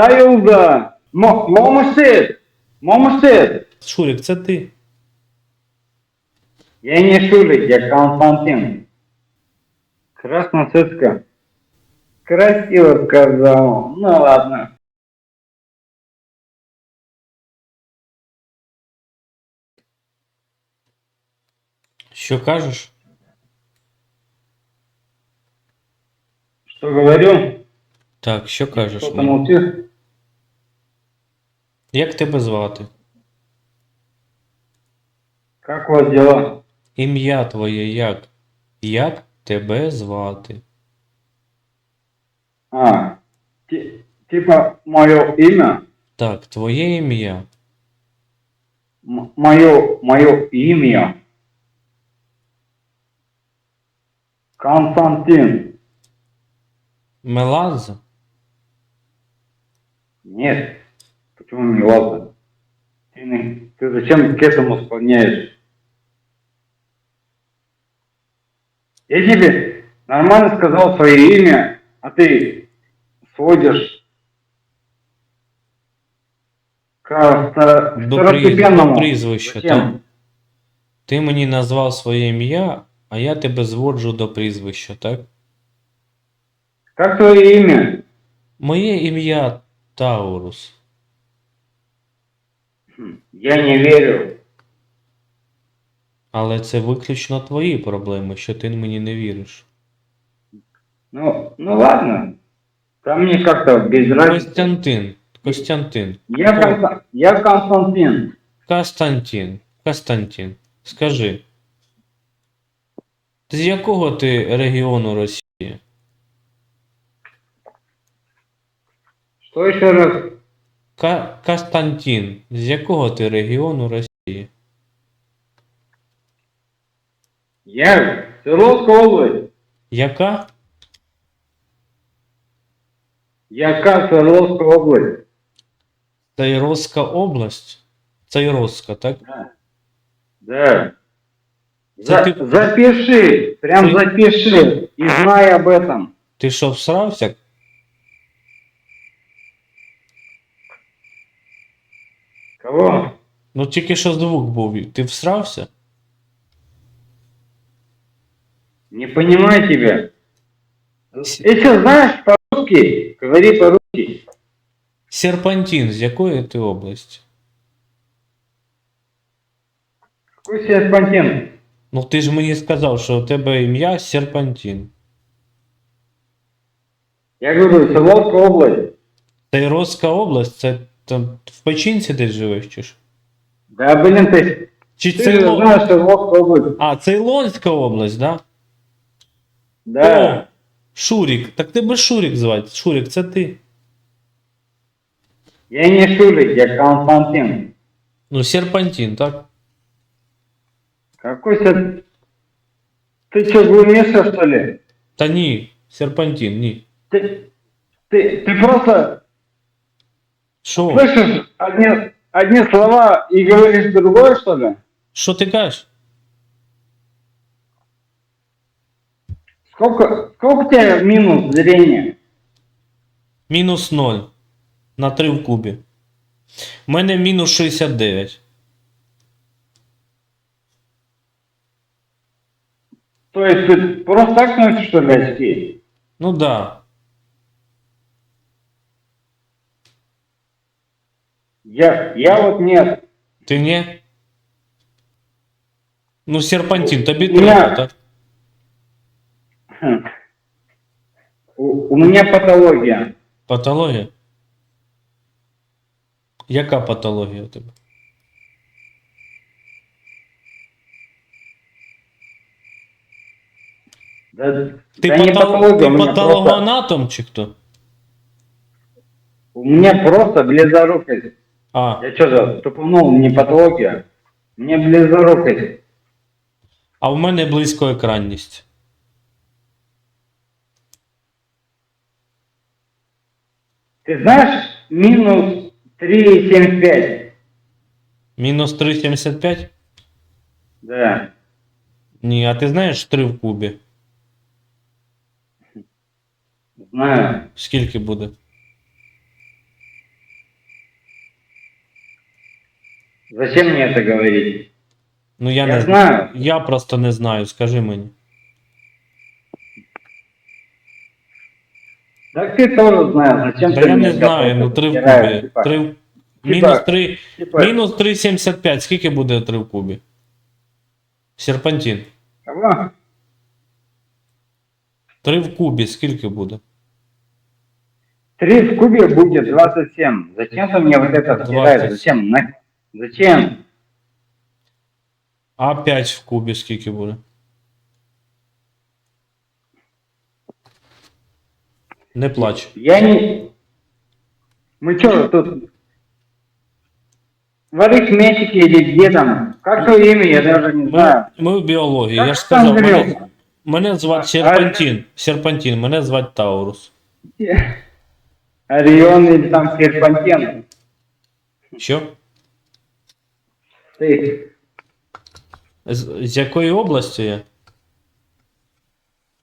Союза! Мо- Момусит! Момусит! Шурік, це ти. Я не Шурик, я Константин. Красноцветка. Красиво сказал. Ну ладно. Що кажеш? Что говорю? Так, що кажеш? Что-то молчишь? Як тебе звати? Как у вас дела? Ім'я твоє як? Як тебе звати? А, ти- типа мое имя? Так, твоє ім'я. М- мое, мое имя. Константин. Меладзе? Нет Почему не ладно? Ты, не- ты зачем к этому склоняешь? Я тебе нормально сказал свое имя, а ты сводишь к втор- До, при... второстепенному. до прізвища, Зачем? так? Ти мені назвав своє ім'я, а я тебе зводжу до прізвища, так? Как твое имя? Моє ім'я Таурус. Я не верю. Але це виключно твої проблеми, що ти мені не віриш. Ну, ну ладно. Там мне как-то без разницы. Костянтин. Костянтин. Я, я Константин. Костянтин. Костянтин. Скажи. З якого ти регіону Росії? Что еще раз? Ка- Костянтин. З якого ти регіону Росії? Я Свердловская область. Яка? Яка Свердловская область. Тайровська область? Цайровська, так? Да. Это За- ты- Запиши, прям Ты- запиши и знай об этом. Ти що, всрався? Кого? Ну тільки що звук був. Ти всрався? Не понимаю тебя. Если знаешь по-русски, говори по-русски. Серпантин, з якої ти області? Какой серпантин? Ну ти ж мені сказав, що у тебе ім'я Серпантин. Я говорю, Свердловская область. Тайровська область, це там в Печінці десь живеш чи ж? Да, блин, ты, Чи ты же Цейлон? знаешь Свердловскую область. А, Цейлонська область, да? Да. О, Шурік. Так тебе Шурік звати. Шурік, це ти. Я не Шурик, я Константин. Ну, Серпантин, так? Какой сер... Ты что, глумишься, что ли? Та ні, Серпантин, ні. Ты, ты, ты просто Що? слышишь одни, одни слова и говоришь другое, что ли? Що ти кажеш? Сколько, сколько у тебя минус зрения? Мінус 0 на 3 в кубі. У мене мінус 69. То есть ты просто так носишь, что ли, очки? Ну да. Я, я вот нет. Ти не? Ну, Серпантин, тобі У мене- треба, так? Хм. У, у меня патология. Патологія? Яка патологія у тебе? Да, Ти, да не патол... патология, ти у меня, просто, патологоанатом чи хто? у меня просто близорукость. А, Я что за тупанул, не патология. Мне близорукость. а в мене близькоекранність. Ты знаешь, минус 3,75. Мінус 3,75? Да. Ні, а ти знаєш 3 в кубі? Знаю. Скільки буде? Зачем мне это говорить? Ну я, Я не знаю. Я просто не знаю, скажи мені. Так ты тоже знаешь, зачем Та ты я мне не знаю, ну 3 в втираешь, кубі. типа, 3... Мінус 3... типа, Мінус 3,75. Скільки буде 3 в кубі? Серпантин. кого? 3 в кубі скільки буде? Три в кубе будет 27. Зачем ты мне вот это втираешь? 20. Зачем? На- Зачем? А 5 в кубі скільки буде? Не плач. Я не... Мы что тут? В арифметике или где там? Как твое имя, я даже не Ми, знаю. ми в біології. Как Я ж сказав, Андрей? мене, мене звати А- Серпантин. Серпантин, мене звати Таурус. Орион или там Серпантин? Що? Ты. З, з якої області я?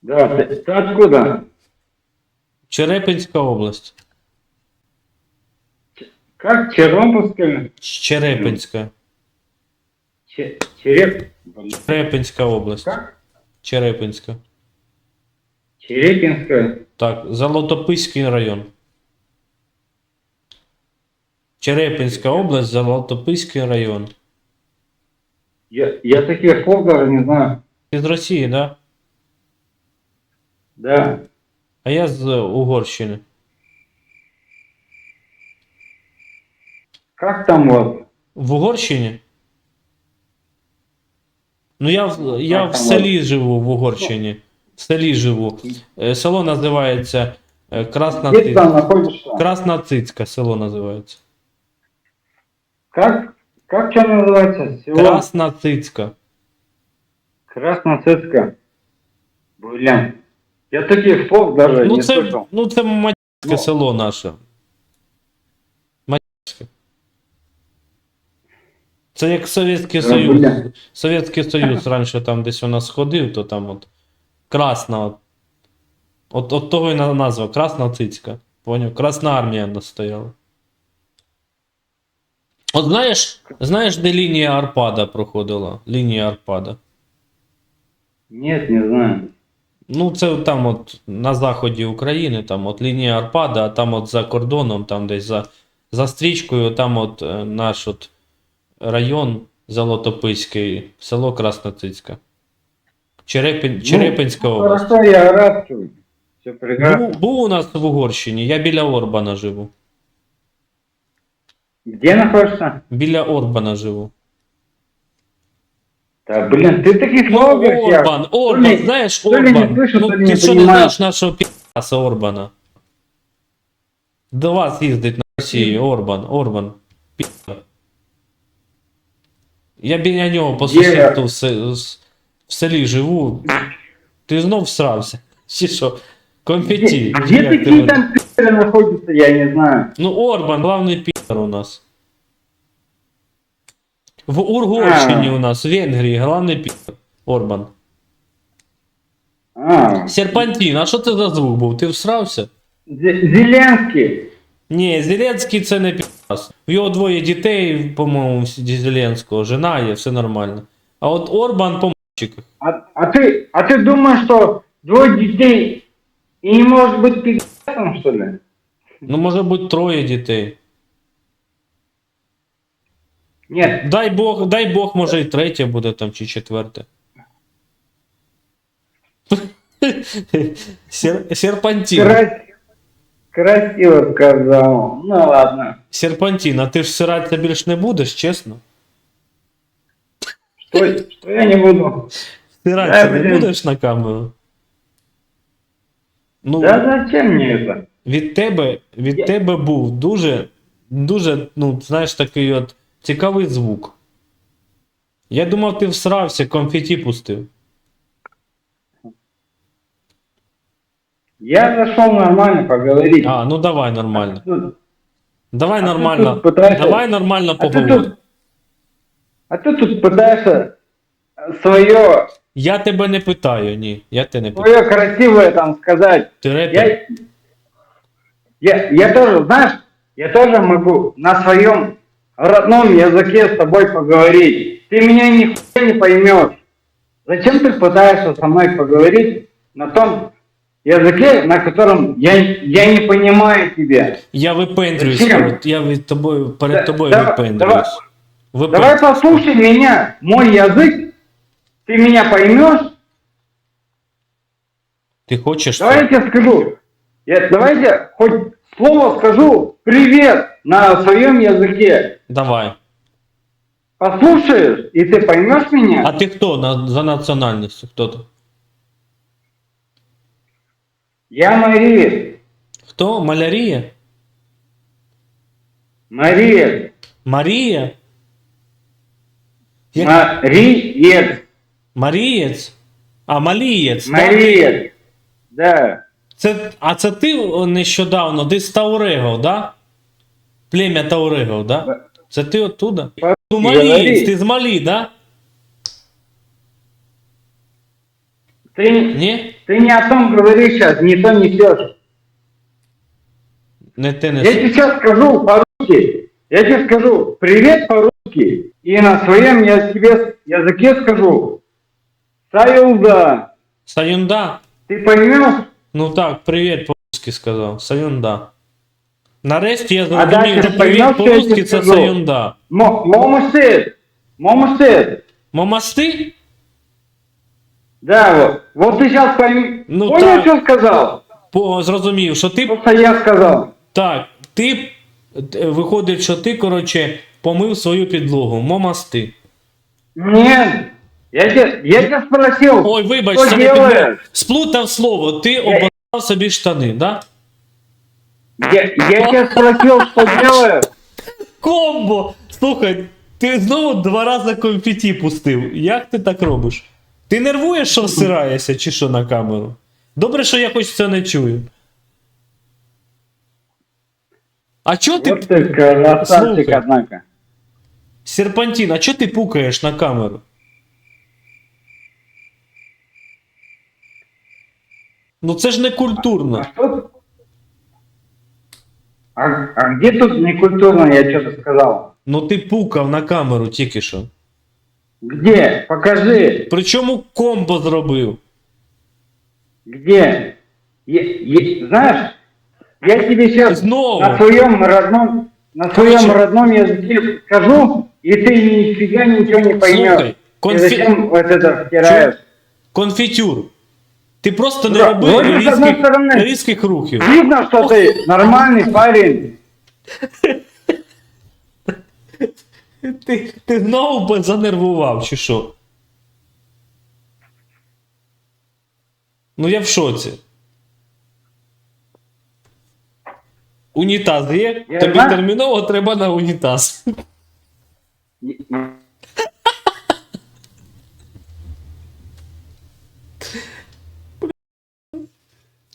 Да, ты, ты откуда? Черепинська область. Как Чернобыльская? Черепинська. Че- Череп... Черепинська область. Как? Черепинська. Черепинская. Так, Золотописький район. Черепинська область, Золотописький район. Я, я таких слов даже не знаю. Ти з Росії, да? Да. А я з Угорщини. Как там вот? В Угорщині? Ну я, в- я в селі живу в Угорщині. В селі живу. Е, Село називається е, Красна, Где ты Ци... там находишься? Красна Цицька, село називається. Как? Как что называется? Село? Красна Цицька. Красноцицка. Блин. Я таких слов даже Ну не це, слышал. ну це матське Ну. село наше. Матське. Це як Совєтський Да, Союз. бля. Совєтський Союз раніше там десь у нас ходив, то там от Красна. От, от, от того і на- назва Красна Цицька. Поняв? Красна армія в нас стояла. От знаєш, знаєш, де лінія Арпада проходила? Лінія Арпада. Нет, не знаю. Ну, це там от на заході України, там от лінія Арпада, а там от за кордоном, там десь за, за стрічкою, там от е, наш от район Золотописький, село Красноцицька. Черепин, Черепинська Ну, область. Хорошо, я рад. Все прекрасно. Був, був у нас в Угорщині, я біля Орбана живу. Где находишься? Біля Орбана живу. Да, блин, ты таких Ну, слов говоришь, я- Орбан, Орбан, ли- знаєш, то ли не Орбан. слышу, ну, то ли ти не що не понимаю. знаєш нашого пі***аса Орбана? До вас їздить на Росію, Орбан, Орбан. Пі***. Я біля нього по Є. сусідству в, се- с- в селі живу. Ти знов всрався? Чи що? Конфеті. Где, где Як ти такие от- там пи***ры находятся, я не знаю. Ну, Орбан, главний пі***р у нас. В Угорщині А. у нас, в Венгрії, главний пі***р. Орбан. А, Серпантин, а що це за звук був? Ти всрався? Зе- Зеленский. Ні, Зеленський це не пі***ас. В його двоє дітей, по-моєму, Зеленського, жена є, все нормально. А от Орбан по мальчиках. А, а ты, а ты думаешь, что двое детей и не может быть пи***цем, что ли? Ну, може бути троє дітей. Нет, Дай Бог, дай Бог, може і третє буде там, чи четверте. Сер, серпантин. крас- красиво сказал. Ну ладно. Серпантин, а ти ж сиратися більш не будеш, чесно? Что, что я не буду? Сиратися Да, не блін. будеш на камеру? Ну, Да зачем мне это? від тебе, від Я- тебе був дуже, дуже, ну, знаєш, такий от цікавий звук. Я думав, ти всрався, конфеті пустив. Я зашел нормально поговорить. А, ну давай нормально. Тут- Давай А ти нормально. тут питаєшся- Давай нормально а ты поговоримо. тут, а ты тут пытаешься свое, Я тебе не питаю, ні. Я тебе не питаю. свое красивое там сказать. Ти репер? Я, я, я тоже, знаешь, я тоже могу на своем родном языке с тобой поговорить. Ты меня нихуя не поймешь. Зачем ты пытаешься со мной поговорить на том языке, на котором я, я не понимаю тебя? Я випендрююсь, Зачем? я від тобою, перед Да- тобою давай- випендрююсь. Випен- Давай послушай меня, мой язык. Ты меня поймешь? Ти хочеш? Давай я тебе скажу. Я, давайте хоть слово скажу привет на своем языке. Давай. Послушаешь, и ты поймешь меня? А ти хто на, за національністю? Хто ти? Я Мария. Хто? Малярія? Мария. Марія? Як... Мариец. Марієць? А, Малієць. так? Мариец. Да. Це, а це ти нещодавно десь з Таурего, да? Плем'я Таурего, да? Це ти оттуда? Ну, Малієць, говори. ти з Малі, да? Ты, Ні? ты не о том говоришь сейчас, не то несешь. Не ти не Я тебе сейчас скажу по-русски. Я тебе скажу привет по-русски. И на своем я тебе языке скажу. Саюда. Саюнда? Ты поймешь? Ну так, привіт по-русски сказав. Саюнда. Нарешті я зрозумів, що привіт по-русски це скажу? Саюнда. Мо- Момусет. Момусет. Момасти? Да, вот. Вот ты сейчас пойми. Ну Понял, так. что сказал? По, зрозумів, що ти. Просто я сказал. Так, ти. е, Виходить, що ти, коротше, помив свою підлогу. Момасти. Нет. Я тебя, я тебя спросил. Ой, вибач, Що не підлога. Сплутав слово, ти обозвав собі штани, да? Я, я тебя спросил, что делаешь. Комбо! Слухай, ти знову два рази конфеті пустив. Як ти так робиш? Ти нервуєш, що всираєшся, чи що на камеру? Добре, що я хоч це не чую. А чо ти, Вот ты красавчик, Слушай. однако. Серпантин, а чо ти пукаєш на камеру? Ну це ж не культурно. что? А, а где тут некультурно, я что-то сказал? Ну ти пукав на камеру тільки що. Где? Покажи. Причому комбо зробив. Где? Е- е- знаешь, я тебе сейчас Знову. на своем родном, на своем Короче. родном языке скажу, и ты нифига ничего не поймешь. Слухай, И зачем вот это втираешь? конфітюр. Ти просто не роби вроде з одної різких, різких рухів. Видно, что ты нормальный парень. Ти, ти знову би занервував, чи що? Ну я в шоці. Унітаз є? Я Тобі знаю. терміново треба на унітаз.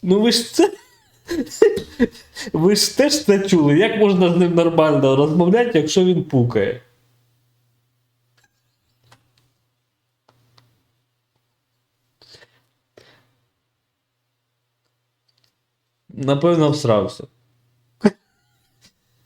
Ну ви ж це. Ви ж теж це чули. Як можна з ним нормально розмовляти, якщо він пукає? Напевно, всрався.